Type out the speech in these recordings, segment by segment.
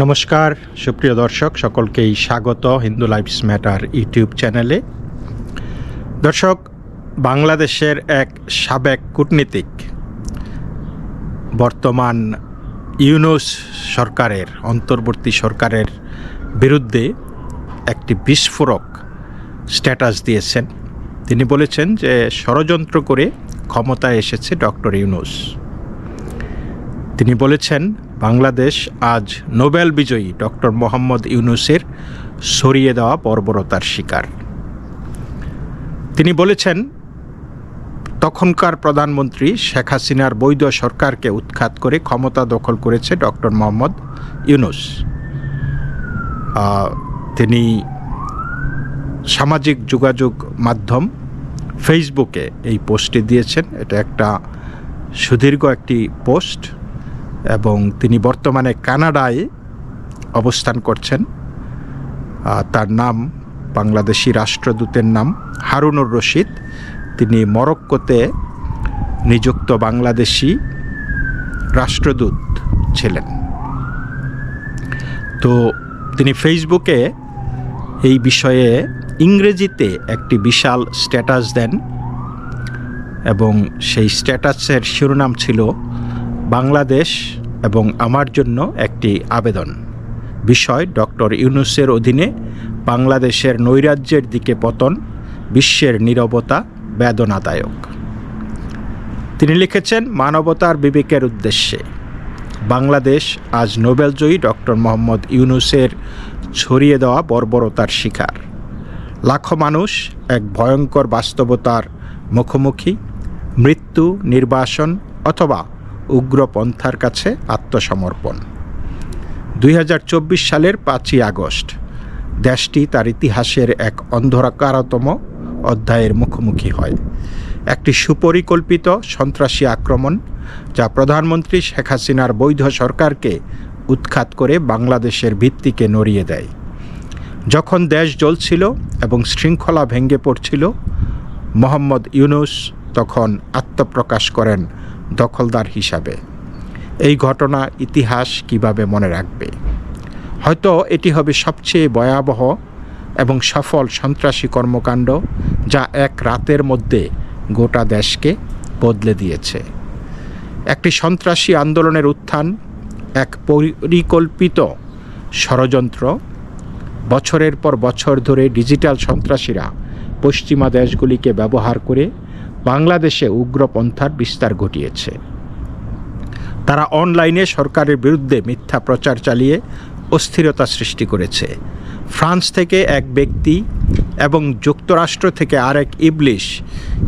নমস্কার, সুপ্রিয় দর্শক, সকলকেই স্বাগত হিন্দু লাইফস ম্যাটার ইউটিউব চ্যানেলে। দর্শক, বাংলাদেশের এক সাবেক কূটনীতিক, বর্তমান ইউনুস সরকারের, অন্তর্বর্তী সরকারের বিরুদ্ধে একটি বিস্ফোরক স্ট্যাটাস দিয়েছেন। তিনি বলেছেন যে ষড়যন্ত্র করে ক্ষমতায় এসেছে ডক্টর ইউনুস। তিনি বলেছেন, বাংলাদেশ আজ নোবেল বিজয়ী ডক্টর মোহাম্মদ ইউনুসের সরিয়ে দেওয়া বর্বরতার শিকার। তিনি বলেছেন, তখনকার প্রধানমন্ত্রী শেখ হাসিনার বৈধ সরকারকে উৎখাত করে ক্ষমতা দখল করেছে ডক্টর মোহাম্মদ ইউনুস। তিনি সামাজিক যোগাযোগ মাধ্যম ফেসবুকে এই পোস্টটি দিয়েছেন। এটা একটা সুদীর্ঘ একটি পোস্ট। এবং তিনি বর্তমানে কানাডায় অবস্থান করছেন। তার নাম বাংলাদেশি রাষ্ট্রদূতের নাম হারুনুর রশিদ। তিনি মরক্কোতে নিযুক্ত বাংলাদেশি রাষ্ট্রদূত ছিলেন। তো তিনি ফেসবুকে এই বিষয়ে ইংরেজিতে একটি বিশাল স্ট্যাটাস দেন এবং সেই স্ট্যাটাসের শিরোনাম ছিল বাংলাদেশ এবং আমার জন্য একটি আবেদন। বিষয় ডক্টর ইউনুসের অধীনে বাংলাদেশের নৈরাজ্যের দিকে পতন বিশ্বের নীরবতা বেদনাদায়ক। তিনি লিখেছেন, মানবতার বিবেকের উদ্দেশ্যে বাংলাদেশ আজ নোবেলজয়ী ডক্টর মোহাম্মদ ইউনুসের ছড়িয়ে দেওয়া বর্বরতার শিকার। লাখো মানুষ এক ভয়ঙ্কর বাস্তবতার মুখোমুখি, মৃত্যু, নির্বাসন অথবা উগ্রপন্থার কাছে আত্মসমর্পণ। দুই হাজার চব্বিশ সালের পাঁচই আগস্ট, দেশটি তার ইতিহাসের এক অন্ধকারতম অধ্যায়ের মুখোমুখি হয়। একটি সুপরিকল্পিত সন্ত্রাসী আক্রমণ, যা প্রধানমন্ত্রী শেখ হাসিনার বৈধ সরকারকে উৎখাত করে বাংলাদেশের ভিত্তিকে নড়িয়ে দেয়। যখন দেশ জ্বলছিল এবং শৃঙ্খলা ভেঙে পড়ছিল, মোহাম্মদ ইউনুস তখন আত্মপ্রকাশ করেন দখলদার হিসাবে। এই ঘটনা ইতিহাস কীভাবে মনে রাখবে? হয়তো এটি হবে সবচেয়ে ভয়াবহ এবং সফল সন্ত্রাসী কর্মকাণ্ড যা এক রাতের মধ্যে গোটা দেশকে বদলে দিয়েছে। একটি সন্ত্রাসী আন্দোলনের উত্থান, এক পরিকল্পিত ষড়যন্ত্র, বছরের পর বছর ধরে ডিজিটাল সন্ত্রাসীরা পশ্চিমা দেশগুলিকে ব্যবহার করে বাংলাদেশে উগ্রপন্থার বিস্তার ঘটিয়েছে। তারা অনলাইনে সরকারের বিরুদ্ধে মিথ্যা প্রচার চালিয়ে অস্থিরতা সৃষ্টি করেছে। ফ্রান্স থেকে এক ব্যক্তি এবং যুক্তরাষ্ট্র থেকে আরেক ইবলিশ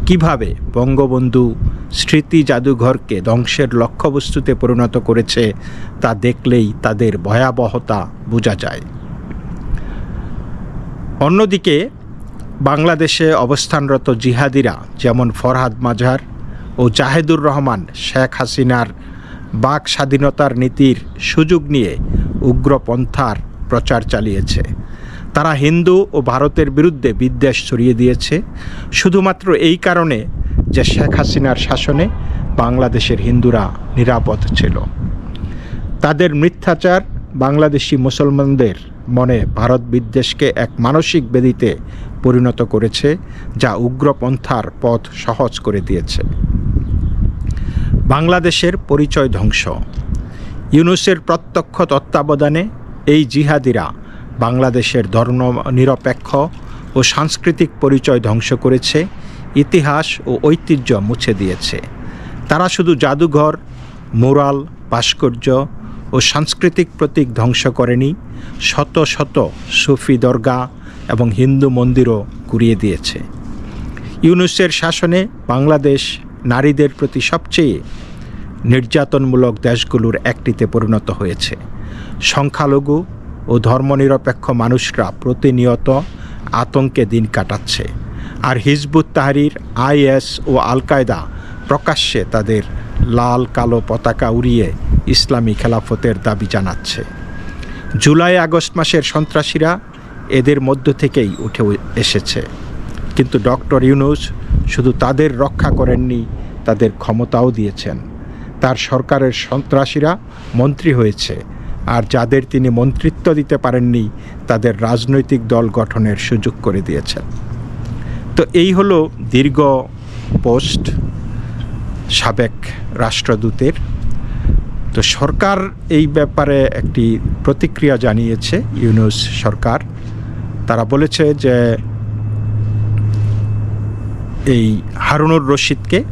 কীভাবে বঙ্গবন্ধু স্মৃতি জাদুঘরকে ধ্বংসের লক্ষ্যবস্তুতে পরিণত করেছে তা দেখলেই তাদের ভয়াবহতা বোঝা যায়। অন্যদিকে বাংলাদেশে অবস্থানরত জিহাদিরা যেমন ফরহাদ মাঝার ও জাহেদুর রহমান, শেখ হাসিনার বাক স্বাধীনতার নীতির সুযোগ নিয়ে উগ্রপন্থার প্রচার চালিয়েছে। তারা হিন্দু ও ভারতের বিরুদ্ধে বিদ্বেষ ছড়িয়ে দিয়েছে। শুধুমাত্র এই কারণে যে শেখ হাসিনার শাসনে বাংলাদেশের হিন্দুরা নিরাপদ ছিল। তাদের মিথ্যাচার বাংলাদেশি মুসলমানদের মনে ভারত বিদ্বেষকে এক মানসিক বেদিতে পরিণত করেছে, যা উগ্রপন্থার পথ সহজ করে দিয়েছে। বাংলাদেশের পরিচয় ধ্বংস। ইউনুসের প্রত্যক্ষ তত্ত্বাবধানে এই জিহাদিরা বাংলাদেশের ধর্ম নিরপেক্ষ ও সাংস্কৃতিক পরিচয় ধ্বংস করেছে, ইতিহাস ও ঐতিহ্য মুছে দিয়েছে। তারা শুধু জাদুঘর, মোরাল, ভাস্কর্য ও সাংস্কৃতিক প্রতীক ধ্বংস করেনি, শত শত সুফি দরগা এবং হিন্দু মন্দিরও গুড়িয়ে দিয়েছে। ইউনুসের শাসনে বাংলাদেশ নারীদের প্রতি সবচেয়ে নির্যাতনমূলক দেশগুলোর একটিতে পরিণত হয়েছে। সংখ্যালঘু ও ধর্মনিরপেক্ষ মানুষরা প্রতিনিয়ত আতঙ্কে দিন কাটাচ্ছে। আর হিজবুত তাহরির, আইএস ও আল কায়দা প্রকাশ্যে তাদের লাল, কালো পতাকা উড়িয়ে ইসলামী খেলাফতের দাবি জানাচ্ছে। জুলাই আগস্ট মাসের সন্ত্রাসীরা এদের মধ্য থেকেই উঠে এসেছে। কিন্তু ডক্টর ইউনুস শুধু তাদের রক্ষা করেননি, তাদের ক্ষমতাও দিয়েছেন। তার সরকারের সন্ত্রাসীরা মন্ত্রী হয়েছে, আর যাদের তিনি মন্ত্রিত্ব দিতে পারেননি, তাদের রাজনৈতিক দল গঠনের সুযোগ করে দিয়েছেন। তো এই হলো দীর্ঘ পোস্ট সাবেক রাষ্ট্রদূতের। তো সরকার এই ব্যাপারে একটি প্রতিক্রিয়া জানিয়েছে ইউনুস সরকার। তারা বলেছে যে এই হারুনুর রশিদকে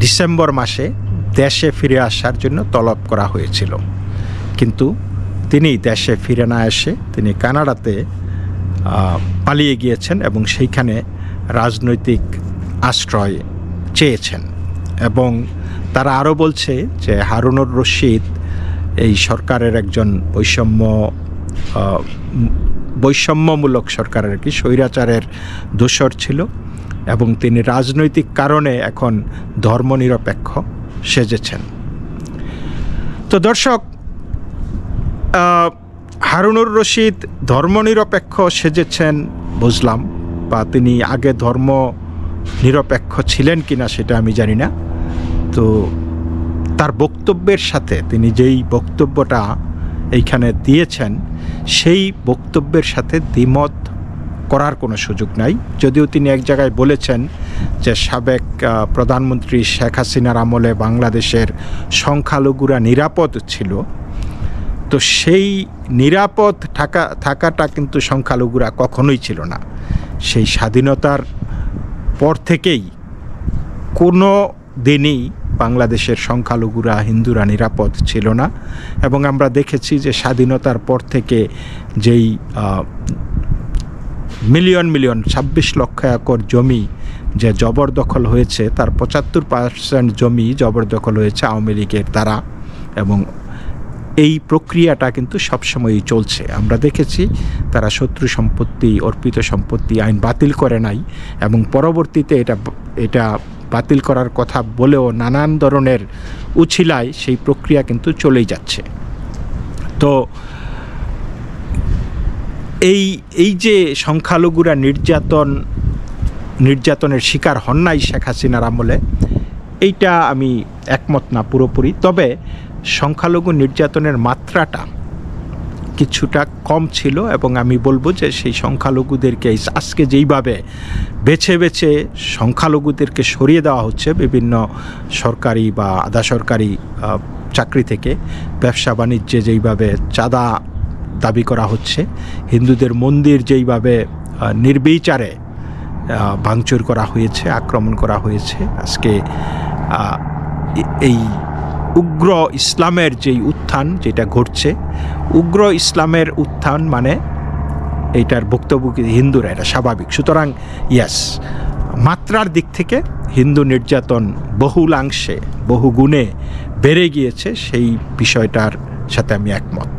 ডিসেম্বর মাসে দেশে ফিরে আসার জন্য তলব করা হয়েছিল। কিন্তু তিনি দেশে ফিরে না এসে তিনি কানাডাতে পালিয়ে গিয়েছেন এবং সেইখানে রাজনৈতিক আশ্রয় চেয়েছেন এবং তারা আরও বলছে যে হারুনুর রশিদ এই সরকারের একজন বৈষম্য বৈষম্যমূলক সরকারের কি, স্বৈরাচারের দোসর ছিল এবং তিনি রাজনৈতিক কারণে এখন ধর্মনিরপেক্ষ সেজেছেন। তো দর্শক হারুনুর রশিদ ধর্মনিরপেক্ষ সেজেছেন বুঝলাম বা তিনি আগে ধর্ম নিরপেক্ষ ছিলেন কিনা সেটা আমি জানি না। তো তার বক্তব্যের সাথে, তিনি যেই বক্তব্যটা এইখানে দিয়েছেন, সেই বক্তব্যের সাথে দ্বিমত করার কোনো সুযোগ নাই। যদিও তিনি এক জায়গায় বলেছেন যে সাবেক প্রধানমন্ত্রী শেখ হাসিনার আমলে বাংলাদেশের সংখ্যালঘুরা নিরাপদ ছিল। তো সেই নিরাপদ থাকা, থাকাটা কিন্তু সংখ্যালঘুরা কখনোই ছিল না। সেই স্বাধীনতার পর থেকেই কোনো দিনই বাংলাদেশের সংখ্যালঘুরা, হিন্দুরা নিরাপদ ছিল না এবং আমরা দেখেছি যে স্বাধীনতার পর থেকে যেই মিলিয়ন মিলিয়ন, ছাব্বিশ লক্ষ একর জমি যে জবরদখল হয়েছে, তার পঁচাত্তর পার্সেন্ট জমি জবরদখল হয়েছে আওয়ামী লীগের দ্বারা এবং এই প্রক্রিয়াটা কিন্তু সবসময়ই চলছে। আমরা দেখেছি তারা শত্রু সম্পত্তি, অর্পিত সম্পত্তি আইন বাতিল করে নাই এবং পরবর্তীতে এটা এটা বাতিল করার কথা বলেও নানান ধরনের উছিলায় সেই প্রক্রিয়া কিন্তু চলেই যাচ্ছে। তো এই এই যে সংখ্যালঘুরা নির্যাতন, নির্যাতনের শিকার হন নাই শেখ হাসিনার আমলে, এইটা আমি একমত না পুরোপুরি। তবে সংখ্যালঘু নির্যাতনের মাত্রাটা কিছুটা কম ছিল এবং আমি বলব যে সেই সংখ্যালঘুদেরকে আজকে যেইভাবে বেছে বেছে সংখ্যালঘুদেরকে সরিয়ে দেওয়া হচ্ছে বিভিন্ন সরকারি বা আধা সরকারি চাকরি থেকে, ব্যবসা বাণিজ্যে যেইভাবে চাঁদা দাবি করা হচ্ছে, হিন্দুদের মন্দির যেইভাবে নির্বিচারে ভাঙচুর করা হয়েছে, আক্রমণ করা হয়েছে, আজকে এই উগ্র ইসলামের যেই উত্থান যেটা ঘটছে, উগ্র ইসলামের উত্থান মানে এইটার বক্তব্য হিন্দুরা, এটা স্বাভাবিক। সুতরাং ইয়াস মাত্রার দিক থেকে হিন্দু নির্যাতন বহুলাংশে বহু গুণে বেড়ে গিয়েছে, সেই বিষয়টার সাথে আমি একমত।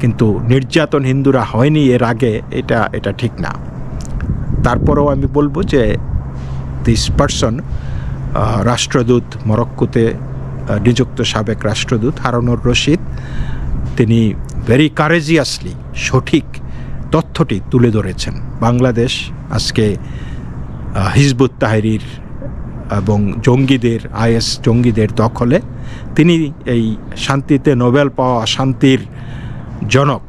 কিন্তু নির্যাতন হিন্দুরা হয়নি এর আগে, এটা এটা ঠিক না। তারপরেও আমি বলব যে দিস পারসন রাষ্ট্রদূত মরক্কোতে নিযুক্ত সাবেক রাষ্ট্রদূত হারুনুর রশিদ। তিনি ভেরি কারেজিয়াসলি সঠিক তথ্যটি তুলে ধরেছেন। বাংলাদেশ আজকে হিজবুত তাহরির এবং জঙ্গিদের, আইএস জঙ্গিদের দখলে। তিনি এই শান্তিতে নোবেল পাওয়া শান্তির জনক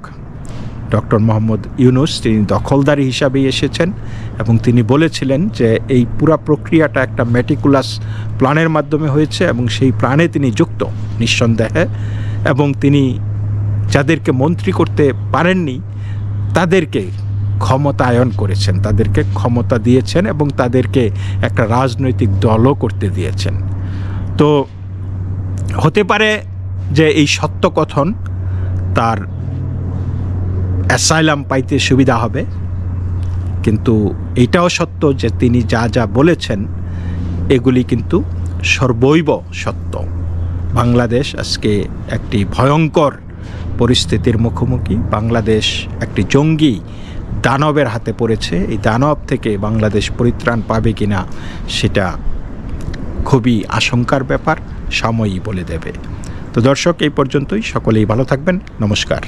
ডক্টর মোহাম্মদ ইউনুস, তিনি দখলদারি হিসাবেই এসেছেন। এবং তিনি বলেছিলেন যে এই পুরা প্রক্রিয়াটা একটা মেটিকুলাস প্ল্যানের মাধ্যমে হয়েছে এবং সেই প্ল্যানে তিনি যুক্ত, নিঃসন্দেহে। এবং তিনি যাদেরকে মন্ত্রী করতে পারেননি, তাদেরকে ক্ষমতায়ন করেছেন, তাদেরকে ক্ষমতা দিয়েছেন এবং তাদেরকে একটা রাজনৈতিক দলও করতে দিয়েছেন। তো হতে পারে যে এই সত্য কথন তার অ্যাসাইলাম পাইতে সুবিধা হবে কিন্তু এটাও সত্য যে তিনি যা যা বলেছেন, এগুলি কিন্তু সর্বৈব সত্য। বাংলাদেশ আজকে একটি ভয়ঙ্কর পরিস্থিতির মুখোমুখি। বাংলাদেশ একটি জঙ্গি দানবের হাতে পড়েছে। এই দানব থেকে বাংলাদেশ পরিত্রাণ পাবে কি না সেটা খুবই আশঙ্কার ব্যাপার সময়ই বলে দেবে। তো দর্শক, এই পর্যন্তই। সকলেই ভালো থাকবেন। নমস্কার।